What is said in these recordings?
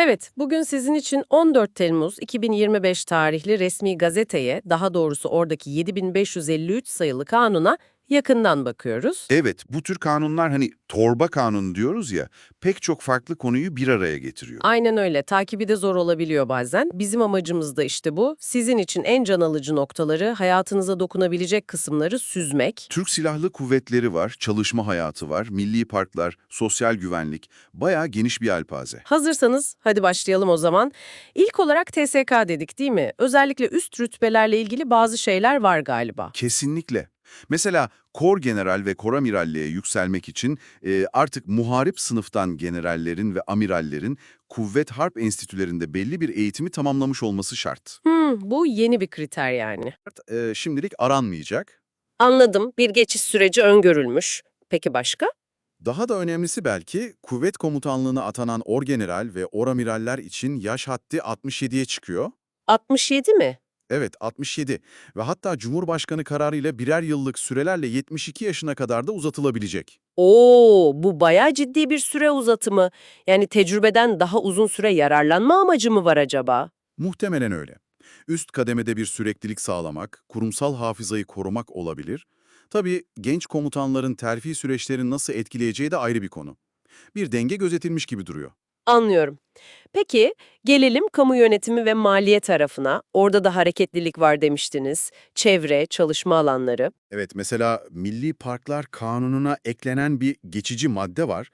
Evet, bugün sizin için 14 Temmuz 2025 tarihli resmi gazeteye, daha doğrusu oradaki 7553 sayılı kanuna yakından bakıyoruz. Evet, bu tür kanunlar hani torba kanunu diyoruz ya, pek çok farklı konuyu bir araya getiriyor. Aynen öyle. Takibi de zor olabiliyor bazen. Bizim amacımız da işte bu. Sizin için en can alıcı noktaları, hayatınıza dokunabilecek kısımları süzmek. Türk Silahlı Kuvvetleri var, çalışma hayatı var, milli parklar, sosyal güvenlik, bayağı geniş bir alpaze. Hazırsanız hadi başlayalım o zaman. İlk olarak TSK dedik değil mi? Özellikle üst rütbelerle ilgili bazı şeyler var galiba. Kesinlikle. Mesela kor general ve koramiralliğe yükselmek için e, artık muharip sınıftan generallerin ve amirallerin kuvvet harp enstitülerinde belli bir eğitimi tamamlamış olması şart. Hmm, bu yeni bir kriter yani. E, şimdilik aranmayacak. Anladım. Bir geçiş süreci öngörülmüş. Peki başka? Daha da önemlisi belki kuvvet komutanlığına atanan orgeneral ve oramiraller için yaş haddi 67'ye çıkıyor. 67 mi? Evet 67 ve hatta Cumhurbaşkanı kararıyla birer yıllık sürelerle 72 yaşına kadar da uzatılabilecek. Oo, bu bayağı ciddi bir süre uzatımı. Yani tecrübeden daha uzun süre yararlanma amacı mı var acaba? Muhtemelen öyle. Üst kademede bir süreklilik sağlamak, kurumsal hafızayı korumak olabilir. Tabii genç komutanların terfi süreçlerini nasıl etkileyeceği de ayrı bir konu. Bir denge gözetilmiş gibi duruyor. Anlıyorum. Peki, gelelim kamu yönetimi ve maliye tarafına. Orada da hareketlilik var demiştiniz. Çevre, çalışma alanları. Evet, mesela Milli Parklar Kanunu'na eklenen bir geçici madde var.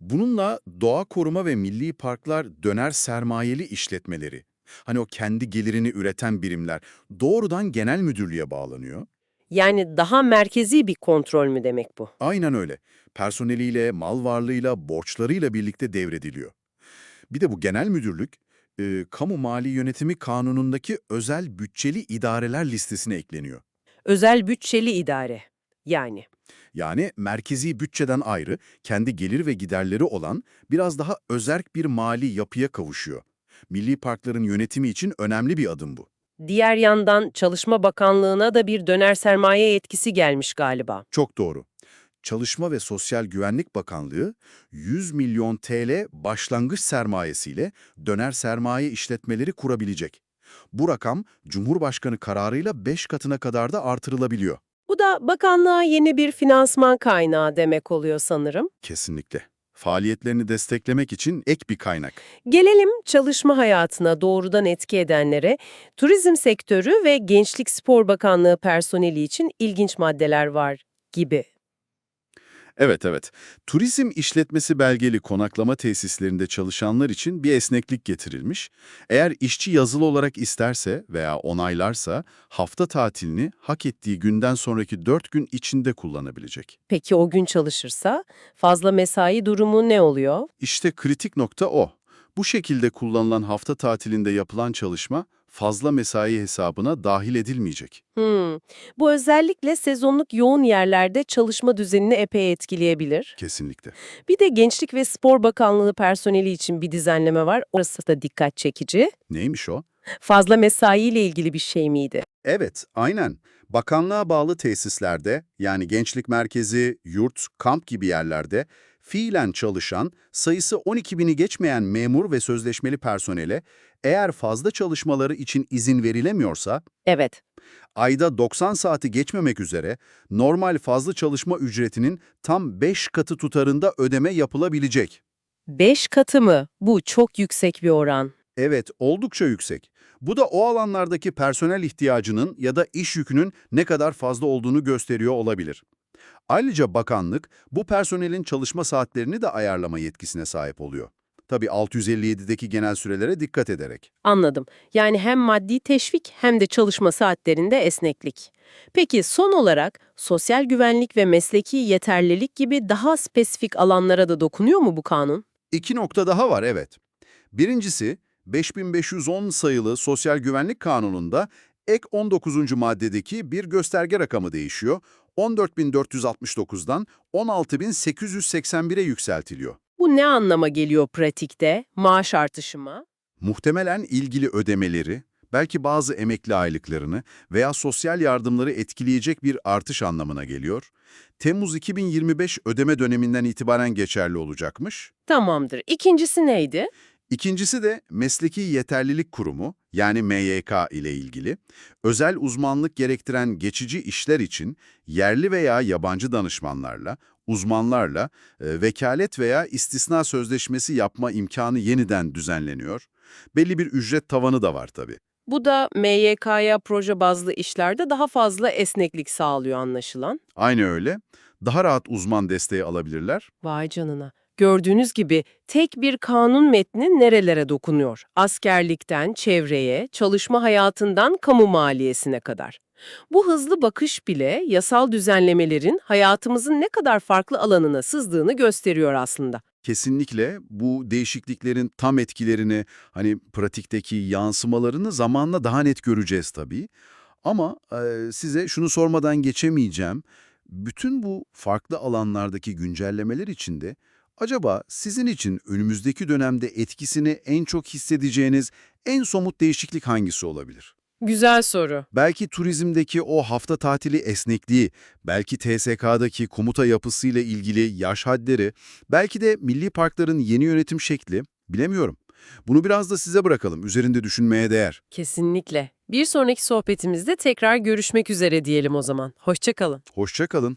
Bununla doğa koruma ve milli parklar döner sermayeli işletmeleri, hani o kendi gelirini üreten birimler doğrudan genel müdürlüğe bağlanıyor. Yani daha merkezi bir kontrol mü demek bu? Aynen öyle. Personeliyle, mal varlığıyla, borçlarıyla birlikte devrediliyor. Bir de bu genel müdürlük, e, kamu mali yönetimi kanunundaki özel bütçeli idareler listesine ekleniyor. Özel bütçeli idare. Yani. Yani merkezi bütçeden ayrı, kendi gelir ve giderleri olan biraz daha özerk bir mali yapıya kavuşuyor. Milli parkların yönetimi için önemli bir adım bu. Diğer yandan Çalışma Bakanlığı'na da bir döner sermaye etkisi gelmiş galiba. Çok doğru. Çalışma ve Sosyal Güvenlik Bakanlığı 100 milyon TL başlangıç sermayesiyle döner sermaye işletmeleri kurabilecek. Bu rakam Cumhurbaşkanı kararıyla 5 katına kadar da artırılabiliyor. Bu da bakanlığa yeni bir finansman kaynağı demek oluyor sanırım. Kesinlikle. Faaliyetlerini desteklemek için ek bir kaynak. Gelelim çalışma hayatına doğrudan etki edenlere. Turizm sektörü ve Gençlik Spor Bakanlığı personeli için ilginç maddeler var gibi. Evet evet. Turizm işletmesi belgeli konaklama tesislerinde çalışanlar için bir esneklik getirilmiş. Eğer işçi yazılı olarak isterse veya onaylarsa hafta tatilini hak ettiği günden sonraki 4 gün içinde kullanabilecek. Peki o gün çalışırsa fazla mesai durumu ne oluyor? İşte kritik nokta o. Bu şekilde kullanılan hafta tatilinde yapılan çalışma fazla mesai hesabına dahil edilmeyecek. Hmm. Bu özellikle sezonluk yoğun yerlerde çalışma düzenini epey etkileyebilir. Kesinlikle. Bir de Gençlik ve Spor Bakanlığı personeli için bir düzenleme var. Orası da dikkat çekici. Neymiş o? Fazla mesai ile ilgili bir şey miydi? Evet, aynen. Bakanlığa bağlı tesislerde, yani gençlik merkezi, yurt, kamp gibi yerlerde fiilen çalışan, sayısı 12 bini geçmeyen memur ve sözleşmeli personele eğer fazla çalışmaları için izin verilemiyorsa, Evet. ayda 90 saati geçmemek üzere normal fazla çalışma ücretinin tam 5 katı tutarında ödeme yapılabilecek. Beş katı mı? Bu çok yüksek bir oran. Evet, oldukça yüksek. Bu da o alanlardaki personel ihtiyacının ya da iş yükünün ne kadar fazla olduğunu gösteriyor olabilir. Ayrıca bakanlık bu personelin çalışma saatlerini de ayarlama yetkisine sahip oluyor. Tabii 657'deki genel sürelere dikkat ederek. Anladım. Yani hem maddi teşvik hem de çalışma saatlerinde esneklik. Peki son olarak sosyal güvenlik ve mesleki yeterlilik gibi daha spesifik alanlara da dokunuyor mu bu kanun? İki nokta daha var evet. Birincisi 5510 sayılı Sosyal Güvenlik Kanunu'nda ek 19. maddedeki bir gösterge rakamı değişiyor. 14.469'dan 16.881'e yükseltiliyor. Bu ne anlama geliyor pratikte? Maaş artışı mı? Muhtemelen ilgili ödemeleri, belki bazı emekli aylıklarını veya sosyal yardımları etkileyecek bir artış anlamına geliyor. Temmuz 2025 ödeme döneminden itibaren geçerli olacakmış. Tamamdır. İkincisi neydi? İkincisi de Mesleki Yeterlilik Kurumu yani MYK ile ilgili özel uzmanlık gerektiren geçici işler için yerli veya yabancı danışmanlarla, uzmanlarla e, vekalet veya istisna sözleşmesi yapma imkanı yeniden düzenleniyor. Belli bir ücret tavanı da var tabii. Bu da MYK'ya proje bazlı işlerde daha fazla esneklik sağlıyor anlaşılan. Aynı öyle. Daha rahat uzman desteği alabilirler. Vay canına. Gördüğünüz gibi tek bir kanun metni nerelere dokunuyor? Askerlikten çevreye, çalışma hayatından kamu maliyesine kadar. Bu hızlı bakış bile yasal düzenlemelerin hayatımızın ne kadar farklı alanına sızdığını gösteriyor aslında. Kesinlikle bu değişikliklerin tam etkilerini, hani pratikteki yansımalarını zamanla daha net göreceğiz tabii. Ama e, size şunu sormadan geçemeyeceğim. Bütün bu farklı alanlardaki güncellemeler içinde acaba sizin için önümüzdeki dönemde etkisini en çok hissedeceğiniz en somut değişiklik hangisi olabilir? Güzel soru. Belki turizmdeki o hafta tatili esnekliği, belki TSK'daki komuta yapısıyla ilgili yaş hadleri, belki de milli parkların yeni yönetim şekli, bilemiyorum. Bunu biraz da size bırakalım, üzerinde düşünmeye değer. Kesinlikle. Bir sonraki sohbetimizde tekrar görüşmek üzere diyelim o zaman. Hoşçakalın. Hoşça kalın.